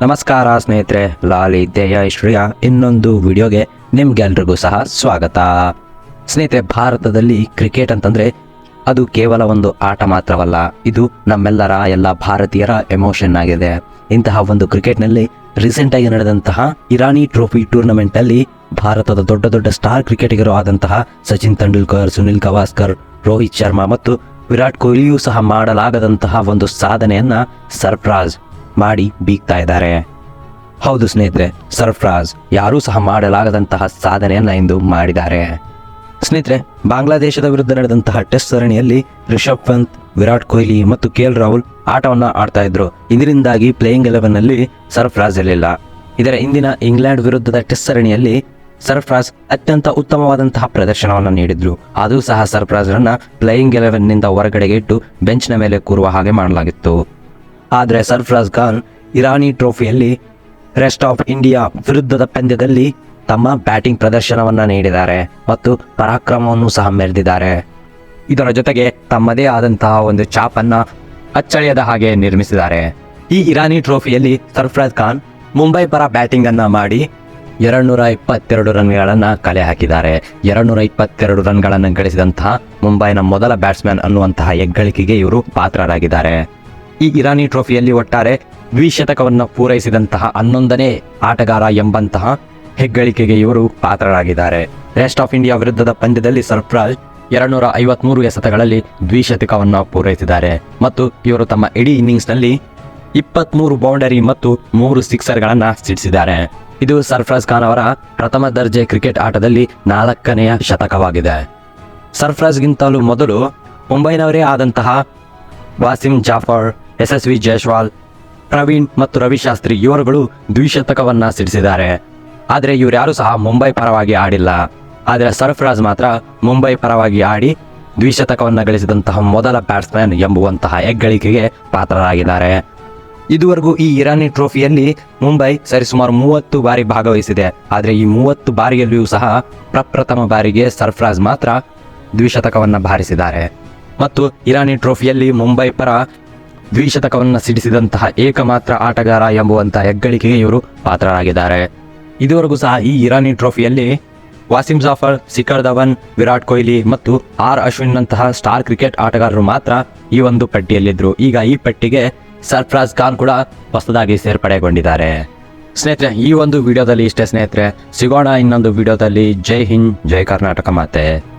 ನಮಸ್ಕಾರ ಸ್ನೇಹಿತರೆ, ಲಾಲಿ ದೇಯ ಶ್ರೇಯ ಇನ್ನೊಂದು ವಿಡಿಯೋಗೆ ನಿಮ್ಗೆಲ್ರಿಗೂ ಸಹ ಸ್ವಾಗತ. ಸ್ನೇಹಿತರೆ, ಭಾರತದಲ್ಲಿ ಕ್ರಿಕೆಟ್ ಅಂತಂದ್ರೆ ಅದು ಕೇವಲ ಒಂದು ಆಟ ಮಾತ್ರವಲ್ಲ, ಇದು ನಮ್ಮೆಲ್ಲರ ಎಲ್ಲ ಭಾರತೀಯರ ಎಮೋಷನ್ ಆಗಿದೆ. ಇಂತಹ ಒಂದು ಕ್ರಿಕೆಟ್ನಲ್ಲಿ ರೀಸೆಂಟ್ ಆಗಿ ನಡೆದಂತಹ ಇರಾನಿ ಟ್ರೋಫಿ ಟೂರ್ನಮೆಂಟ್ ಅಲ್ಲಿ ಭಾರತದ ದೊಡ್ಡ ದೊಡ್ಡ ಸ್ಟಾರ್ ಕ್ರಿಕೆಟಿಗರು ಆದಂತಹ ಸಚಿನ್ ತೆಂಡೂಲ್ಕರ್, ಸುನಿಲ್ ಗವಾಸ್ಕರ್, ರೋಹಿತ್ ಶರ್ಮಾ ಮತ್ತು ವಿರಾಟ್ ಕೊಹ್ಲಿಯೂ ಸಹ ಮಾಡಲಾಗದಂತಹ ಒಂದು ಸಾಧನೆಯನ್ನ ಸರ್ಫ್ರಾಜ್ ಮಾಡಿ ಬೀಗ್ತಾ ಇದ್ದಾರೆ. ಹೌದು ಸ್ನೇಹಿತರೆ, ಸರ್ಫ್ರಾಜ್ ಯಾರೂ ಸಹ ಮಾಡಲಾಗದಂತಹ ಸಾಧನೆಯನ್ನು ಇಂದು ಮಾಡಿದ್ದಾರೆ. ಸ್ನೇಹಿತರೆ, ಬಾಂಗ್ಲಾದೇಶದ ವಿರುದ್ಧ ನಡೆದಂತಹ ಟೆಸ್ಟ್ ಸರಣಿಯಲ್ಲಿ ರಿಷಬ್ ಪಂತ್, ವಿರಾಟ್ ಕೊಹ್ಲಿ ಮತ್ತು ಕೆ ಎಲ್ ರಾಹುಲ್ ಆಟವನ್ನ ಆಡ್ತಾ ಇದ್ರು. ಇದರಿಂದಾಗಿ ಪ್ಲೇಯಿಂಗ್ ಎಲೆವೆನ್ ಅಲ್ಲಿ ಸರ್ಫ್ರಾಜ್ ಇರಲಿಲ್ಲ. ಇದರ ಇಂದಿನ ಇಂಗ್ಲೆಂಡ್ ವಿರುದ್ಧದ ಟೆಸ್ಟ್ ಸರಣಿಯಲ್ಲಿ ಸರ್ಫ್ರಾಜ್ ಅತ್ಯಂತ ಉತ್ತಮವಾದಂತಹ ಪ್ರದರ್ಶನವನ್ನು ನೀಡಿದ್ರು. ಅದು ಸಹ ಸರ್ಫ್ರಾಜ್ರನ್ನ ಪ್ಲೇಯಿಂಗ್ ಎಲೆವೆನ್ನಿಂದ ಹೊರಗಡೆಗೆ ಇಟ್ಟು ಬೆಂಚ್ನ ಮೇಲೆ ಕೂರುವ ಹಾಗೆ ಮಾಡಲಾಗಿತ್ತು. ಆದರೆ ಸರ್ಫರಾಜ್ ಖಾನ್ ಇರಾನಿ ಟ್ರೋಫಿಯಲ್ಲಿ ರೆಸ್ಟ್ ಆಫ್ ಇಂಡಿಯಾ ವಿರುದ್ಧದ ಪಂದ್ಯದಲ್ಲಿ ತಮ್ಮ ಬ್ಯಾಟಿಂಗ್ ಪ್ರದರ್ಶನವನ್ನು ನೀಡಿದ್ದಾರೆ ಮತ್ತು ಪರಾಕ್ರಮವನ್ನು ಸಹ ಮೆರೆದಿದ್ದಾರೆ. ಇದರ ಜೊತೆಗೆ ತಮ್ಮದೇ ಆದಂತಹ ಒಂದು ಚಾಪನ್ನ ಅಚ್ಚಳಿಯದ ಹಾಗೆ ನಿರ್ಮಿಸಿದ್ದಾರೆ. ಈ ಇರಾನಿ ಟ್ರೋಫಿಯಲ್ಲಿ ಸರ್ಫರಾಜ್ ಖಾನ್ ಮುಂಬೈ ಪರ ಬ್ಯಾಟಿಂಗ್ ಅನ್ನ ಮಾಡಿ ಎರಡ್ನೂರ ಇಪ್ಪತ್ತೆರಡು ರನ್ಗಳನ್ನು ಕಲೆ ಹಾಕಿದ್ದಾರೆ. ಎರಡ್ನೂರ ಇಪ್ಪತ್ತೆರಡು ರನ್ಗಳನ್ನು ಗಳಿಸಿದಂತಹ ಮುಂಬೈನ ಮೊದಲ ಬ್ಯಾಟ್ಸ್ಮನ್ ಅನ್ನುವಂತಹ ಹೆಗ್ಗಳಿಕೆಗೆ ಇವರು ಪಾತ್ರರಾಗಿದ್ದಾರೆ. ಈ ಇರಾನಿ ಟ್ರೋಫಿಯಲ್ಲಿ ಒಟ್ಟಾರೆ ದ್ವಿಶತಕವನ್ನು ಪೂರೈಸಿದಂತಹ ಹನ್ನೊಂದನೇ ಆಟಗಾರ ಎಂಬಂತಹ ಹೆಗ್ಗಳಿಕೆಗೆ ಇವರು ಪಾತ್ರರಾಗಿದ್ದಾರೆ. ರೆಸ್ಟ್ ಆಫ್ ಇಂಡಿಯಾ ವಿರುದ್ಧದ ಪಂದ್ಯದಲ್ಲಿ ಸರ್ಫ್ರಾಜ್ ಎರಡ್ನೂರ ಐವತ್ಮೂರು ಎಸತಗಳಲ್ಲಿ ದ್ವಿಶತಕವನ್ನು ಪೂರೈಸಿದ್ದಾರೆ. ಮತ್ತು ಇವರು ತಮ್ಮ ಇಡೀ ಇನ್ನಿಂಗ್ಸ್ನಲ್ಲಿ ಇಪ್ಪತ್ಮೂರು ಬೌಂಡರಿ ಮತ್ತು ಮೂರು ಸಿಕ್ಸರ್ಗಳನ್ನು ಸಿಡಿಸಿದ್ದಾರೆ. ಇದು ಸರ್ಫ್ರಾಜ್ ಖಾನ್ ಅವರ ಪ್ರಥಮ ದರ್ಜೆ ಕ್ರಿಕೆಟ್ ಆಟದಲ್ಲಿ ನಾಲ್ಕನೆಯ ಶತಕವಾಗಿದೆ. ಸರ್ಫ್ರಾಜ್ಗಿಂತಲೂ ಮೊದಲು ಮುಂಬೈನವರೇ ಆದಂತಹ ವಾಸಿಂ ಜಾಫರ್ ಯಶಸ್ವಿ ಜೈಸ್ವಾಲ್, ಪ್ರವೀಣ್ ಮತ್ತು ರವಿಶಾಸ್ತ್ರಿ ಇವರುಗಳು ದ್ವಿಶತಕವನ್ನ ಸಿಡಿಸಿದ್ದಾರೆ. ಆದರೆ ಇವರ್ಯಾರು ಸಹ ಮುಂಬೈ ಪರವಾಗಿ ಆಡಿಲ್ಲ. ಆದರೆ ಸರ್ಫರಾಜ್ ಮಾತ್ರ ಮುಂಬೈ ಪರವಾಗಿ ಆಡಿ ದ್ವಿಶತಕವನ್ನ ಗಳಿಸಿದಂತಹ ಮೊದಲ ಬ್ಯಾಟ್ಸ್ಮನ್ ಎಂಬುವಂತಹ ಹೆಗ್ಗಳಿಕೆಗೆ ಪಾತ್ರರಾಗಿದ್ದಾರೆ. ಇದುವರೆಗೂ ಈ ಇರಾನಿ ಟ್ರೋಫಿಯಲ್ಲಿ ಮುಂಬೈ ಸರಿಸುಮಾರು ಮೂವತ್ತು ಬಾರಿ ಭಾಗವಹಿಸಿದೆ. ಆದರೆ ಈ ಮೂವತ್ತು ಬಾರಿಯಲ್ಲಿಯೂ ಸಹ ಪ್ರಪ್ರಥಮ ಬಾರಿಗೆ ಸರ್ಫರಾಜ್ ಮಾತ್ರ ದ್ವಿಶತಕವನ್ನ ಬಾರಿಸಿದ್ದಾರೆ. ಮತ್ತು ಇರಾನಿ ಟ್ರೋಫಿಯಲ್ಲಿ ಮುಂಬೈ ಪರ ದ್ವಿಶತಕವನ್ನು ಸಿಡಿಸಿದಂತಹ ಏಕಮಾತ್ರ ಆಟಗಾರ ಎಂಬುವಂತಹ ಹೆಗ್ಗಳಿಕೆಗೆ ಇವರು ಪಾತ್ರರಾಗಿದ್ದಾರೆ. ಇದುವರೆಗೂ ಸಹ ಈ ಇರಾನಿ ಟ್ರೋಫಿಯಲ್ಲಿ ವಾಸಿಂ ಜಾಫರ್, ಶಿಖರ್ ಧವನ್, ವಿರಾಟ್ ಕೊಹ್ಲಿ ಮತ್ತು ಆರ್ ಅಶ್ವಿನ್ನಂತಹ ಸ್ಟಾರ್ ಕ್ರಿಕೆಟ್ ಆಟಗಾರರು ಮಾತ್ರ ಈ ಒಂದು ಪಟ್ಟಿಯಲ್ಲಿದ್ದರು. ಈಗ ಈ ಪಟ್ಟಿಗೆ ಸರ್ಫ್ರಾಜ್ ಖಾನ್ ಕೂಡ ಹೊಸದಾಗಿ ಸೇರ್ಪಡೆಗೊಂಡಿದ್ದಾರೆ. ಸ್ನೇಹಿತರೆ, ಈ ಒಂದು ವಿಡಿಯೋದಲ್ಲಿ ಇಷ್ಟೇ ಸ್ನೇಹಿತರೆ, ಸಿಗೋಣ ಇನ್ನೊಂದು ವಿಡಿಯೋದಲ್ಲಿ. ಜೈ ಹಿಂದ್, ಜೈ ಕರ್ನಾಟಕ ಮಾತೆ.